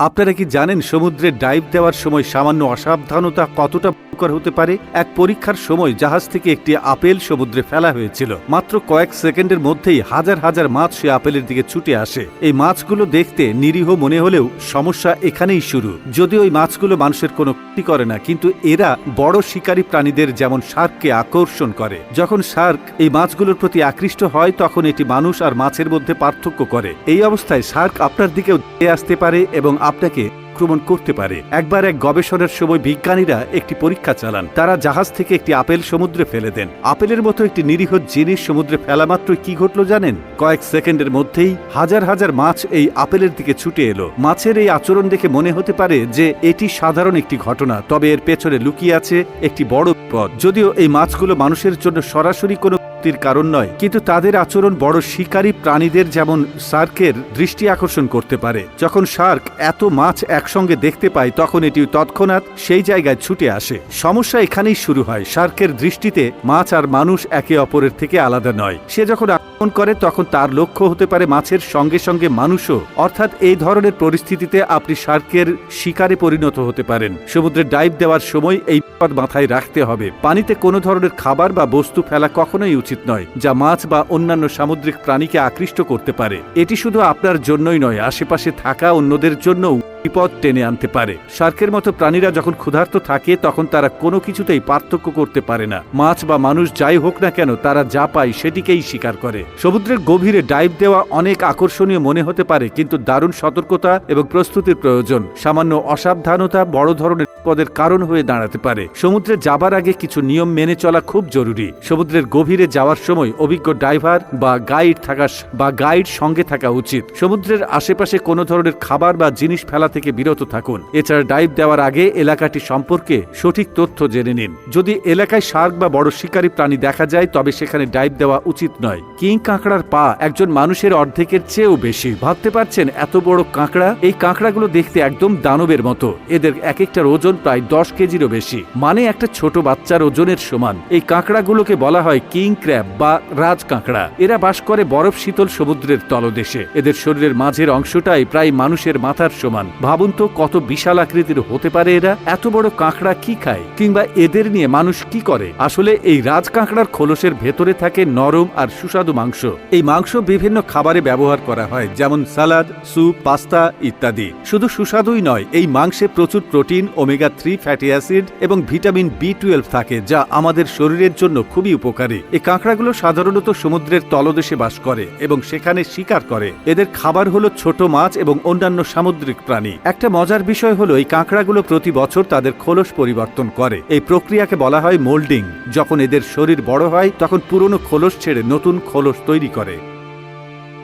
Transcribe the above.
আপনারা কি জানেন সমুদ্রে ডাইভ দেওয়ার সময় সামান্য অসাবধানতা কতটা ভয়ঙ্কর হতে পারে? এক পরীক্ষার সময় জাহাজ থেকে একটি আপেল সমুদ্রে ফেলা হয়েছিল। মাত্র কয়েক সেকেন্ডের মধ্যেই হাজার হাজার মাছ সে আপেলের দিকে ছুটে আসে। এই মাছগুলো দেখতে নিরীহ মনে হলেও সমস্যা এখানেই শুরু। যদিও ওই মাছগুলো মানুষের কোনো ক্ষতি করে না, কিন্তু এরা বড় শিকারী প্রাণীদের যেমন শার্ককে আকর্ষণ করে। যখন শার্ক এই মাছগুলোর প্রতি আকৃষ্ট হয়, তখন এটি মানুষ আর মাছের মধ্যে পার্থক্য করে। এই অবস্থায় শার্ক আপনার দিকেও আসতে পারে এবং আপনাকে আক্রমণ করতে পারে। একবার এক গবেষণার সময় বিজ্ঞানীরা একটি পরীক্ষা চালান। তারা জাহাজ থেকে একটি আপেল সমুদ্রে ফেলে দেন। আপেলের মতো একটি নিরীহ জিনিস সমুদ্রে ফেলা মাত্র কি ঘটল জানেন? কয়েক সেকেন্ডের মধ্যেই হাজার হাজার মাছ এই আপেলের দিকে ছুটে এলো। মাছের এই আচরণ দেখে মনে হতে পারে যে এটি সাধারণ একটি ঘটনা, তবে এর পেছনে লুকিয়ে আছে একটি বড় পথ। যদিও এই মাছগুলো মানুষের জন্য সরাসরি কোনো ক্ষতির কারণ নয়, কিন্তু তাদের আচরণ বড় শিকারী প্রাণীদের যেমন শার্কের দৃষ্টি আকর্ষণ করতে পারে। যখন শার্ক এত মাছ একসঙ্গে দেখতে পায়, তখন এটি তৎক্ষণাৎ সেই জায়গায় ছুটে আসে। সমস্যা এখানেই শুরু হয়। শার্কের দৃষ্টিতে মাছ আর মানুষ একে অপরের থেকে আলাদা নয়। সে যখন আক্রমণ করে, তখন তার লক্ষ্য হতে পারে মাছের সঙ্গে সঙ্গে মানুষও। অর্থাৎ এই ধরনের পরিস্থিতিতে আপনি শার্কের শিকারে পরিণত হতে পারেন। সমুদ্রে ডাইভ দেওয়ার সময় এই বিপদ মাথায় রাখতে হবে। পানিতে কোনো ধরনের খাবার বা বস্তু ফেলা কখনোই উচিত নয়, যা মাছ বা অন্যান্য সামুদ্রিক প্রাণীকে আকৃষ্ট করতে পারে। এটি শুধু আপনার জন্যই নয়, আশেপাশে থাকা অন্যদের জন্যও। বিপদ টেনে আনতে পারে। শার্কের মতো প্রাণীরা যখন ক্ষুধার্ত থাকে, তখন তারা কোনো কিছুতেই পার্থক্য করতে পারে না। মাছ বা মানুষ যাই হোক না কেন, তারা যা পায় সেটিকেই স্বীকার করে। সমুদ্রের গভীরে ডাইভ দেওয়া অনেক আকর্ষণীয় মনে হতে পারে, কিন্তু দারুণ সতর্কতা এবং প্রস্তুতির প্রয়োজন। সামান্য অসাবধানতা বড় ধরনের বিপদের কারণ হয়ে দাঁড়াতে পারে। সমুদ্রে যাবার আগে কিছু নিয়ম মেনে চলা খুব জরুরি। সমুদ্রের গভীরে যাওয়ার সময় অভিজ্ঞ ড্রাইভার বা গাইড থাকা বা গাইড সঙ্গে থাকা উচিত। সমুদ্রের আশেপাশে কোনো ধরনের খাবার বা জিনিস ফেলা থেকে বিরত থাকুন। এছাড়া ডাইভ দেওয়ার আগে এলাকাটি সম্পর্কে সঠিক তথ্য জেনে নিন। যদি এলাকায় শার্ক বা বড় শিকারী প্রাণী দেখা যায়, তবে সেখানে ডাইভ দেওয়া উচিত নয়। কিং কাঁকড়ার পা একজন মানুষের অর্ধেকের চেয়েও বেশি। ভাবতে পারছেন এত বড় কাঁকড়া? এই কাঁকড়াগুলো দেখতে একদম দানবের মতো। এদের এক একটার ওজন প্রায় দশ কেজিরও বেশি। মানে একটা ছোট বাচ্চার ওজনের সমান। এই কাঁকড়াগুলোকে বলা হয় কিং ক্র্যাব বা রাজ কাঁকড়া। এরা বাস করে বরফ শীতল সমুদ্রের তলদেশে। এদের শরীরের মাঝের অংশটাই প্রায় মানুষের মাথার সমান। ভাবুন তো কত বিশাল আকৃতির হতে পারে এরা। এত বড় কাঁকড়া কি খায়? কিংবা এদের নিয়ে মানুষ কি করে? আসলে এই রাজ কাঁকড়ার খোলসের ভেতরে থাকে নরম আর সুস্বাদু মাংস। এই মাংস বিভিন্ন খাবারে ব্যবহার করা হয়, যেমন সালাদ স্যুপ, পাস্তা ইত্যাদি। শুধু সুস্বাদুই নয়, এই মাংসে প্রচুর protein, omega three fatty acid এবং ভিটামিন বি টুয়েলভ থাকে, যা আমাদের শরীরের জন্য খুবই উপকারী। এই কাঁকড়াগুলো সাধারণত সমুদ্রের তলদেশে বাস করে এবং সেখানে শিকার করে। এদের খাবার হলো ছোট মাছ এবং অন্যান্য সামুদ্রিক প্রাণী। একটা মজার বিষয় হলো, এই কাঁকড়াগুলো প্রতি বছর তাদের খোলস পরিবর্তন করে। এই প্রক্রিয়াকে বলা হয় মোল্ডিং। যখন এদের শরীর বড় হয়, তখন পুরনো খোলস ছেড়ে নতুন খোলস তৈরি করে।